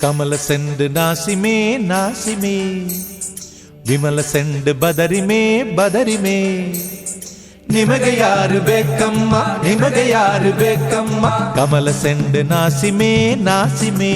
ಕಮಲ send ನಾಸಿಮೇ ನಾಸಿಮೇ ವಿಮಲ send ಬದರಿಮೇ ಬದರಿಮೇ ನಿಮಗೆ ಯಾರು ಬೇಕಮ್ಮ ನಿಮಗೆ ಯಾರು ಬೇಕಮ್ಮ ಕಮಲ ಸೆಂಡ್ ನಾಸಿಮೇ ನಾಸಿಮೇ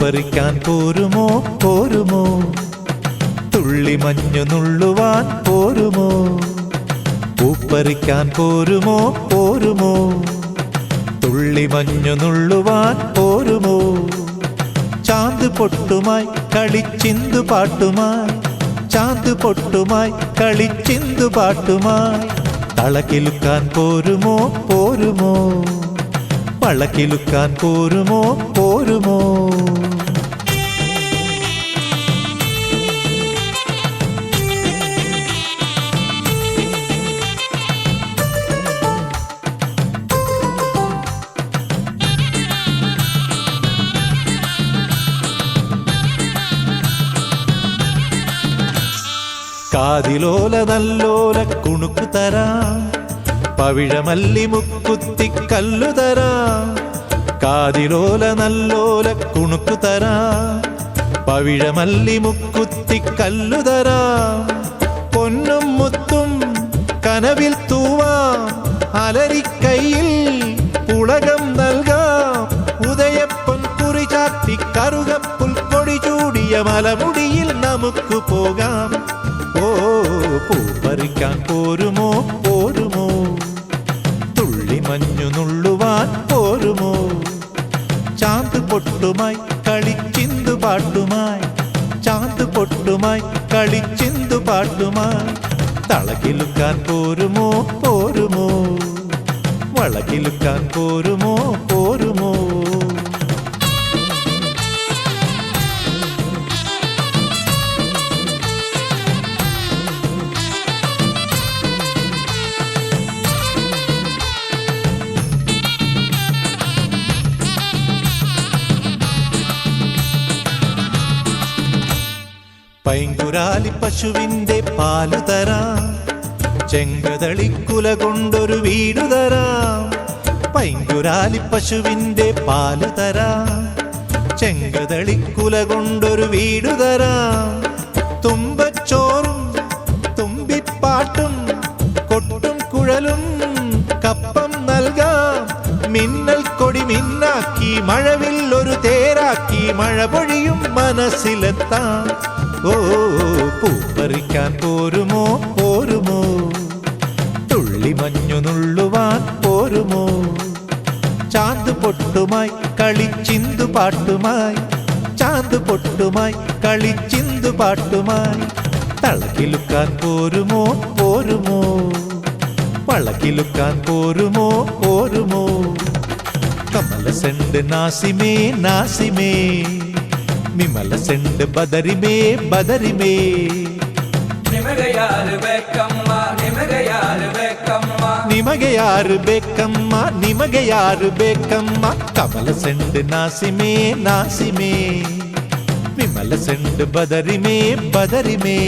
പൂപ്പറിക്കാൻ പോരുമോ? പോരുമോ? തുള്ളി മഞ്ഞു നുള്ളുവാൻ പോരുമോ? പൂപ്പറിക്കാൻ പോരുമോ? പോരുമോ? തുള്ളി മഞ്ഞു നുള്ളുവാൻ പോരുമോ? ചാന്ത് പൊട്ടുമായി കളിച്ചിന്തു പാട്ടുമായി. ചാന്ത് പൊട്ടുമായി കളിച്ചിന്തു പാട്ടുമായി. തളക്കിലുക്കാൻ പോരുമോ? പോരുമോ? പളക്കിലുക്കാൻ പോരുമോ? പോരുമോ? കാതിലോല നല്ലോല കുണുക്കു തരാ. പവിഴമല്ലി മുക്കുത്തി കല്ലു തരാ. കാതിലോല നല്ലോല കുണുക്കു തരാ. പവിഴമല്ലി മുക്കുത്തി കല്ലു തരാ. പൊന്നും മുത്തും കനവിൽ തൂവാ. അലരിക്കൈയിൽ പുളകം നൽകാം. ഉദയപ്പൊൻ കുറി ചാത്തി കറുകപ്പുൽ കൊടി ചൂടിയ മലമുടിയിൽ നമുക്ക് പോകാം. പൂ പറിക്കാൻ പോരുമോ? പോരുമോ? തുള്ളി മഞ്ഞു നുള്ളുവാൻ പോരുമോ? ചാന്ത് പൊട്ടുമായി കളിച്ചിന്തു പാട്ടുമായി. ചാന്ത് പൊട്ടുമായി കളിച്ചിന്തു പാട്ടുമായി. തളകിലുക്കാൻ പോരുമോ? പോരുമോ? വളകിലുക്കാൻ പോരുമോ? പൈങ്കുരാലി പശുവിന്റെ പാലു തരാം. ചെങ്കതളിക്കുല കൊണ്ടൊരു വീടു തരാം. പൈങ്കുരാലി പശുവിന്റെ പാലു തരാം. ചെങ്കതളിക്കുല കൊണ്ടൊരു വീടു തരാം. തുമ്പച്ചോറും തുമ്പിപ്പാട്ടും കൊട്ടും കുഴലും കപ്പം നൽകാം. മിന്നൽ കൊടി മിന്നാക്കി മഴവിൽ ഒരു തേരാക്കി മഴ പൊഴിയും മനസ്സിലെത്താം. ഓ പൂപ്പറിക്കാൻ പോരുമോ? പോരുമോ? തുള്ളി മഞ്ഞു നുള്ളുവാൻ പോരുമോ? ചാന്ത് പൊട്ടുമായി കളിച്ചിന്തു പാട്ടുമായി. ചാന്ത് പൊട്ടുമായി കളിച്ചിന്തു പാട്ടുമായി. തളക്കിലുക്കാൻ പോരുമോ? പോരുമോ? വളക്കിലുക്കാൻ പോരുമോ? പോരുമോ? കമല സെണ്ട് നാസിമേ നാസിമേ. మిమల సెండ్ బదరిమే బదరిమే నిమగ యారు బెక్కమ్మ నిమగ యారు బెక్కమ్మ నిమగ యారు బెక్కమ్మ నిమగ యారు బెక్కమ్మ కమల సెండ్ నాసిమే నాసిమే మిమల సెండ్ బదరిమే బదరిమే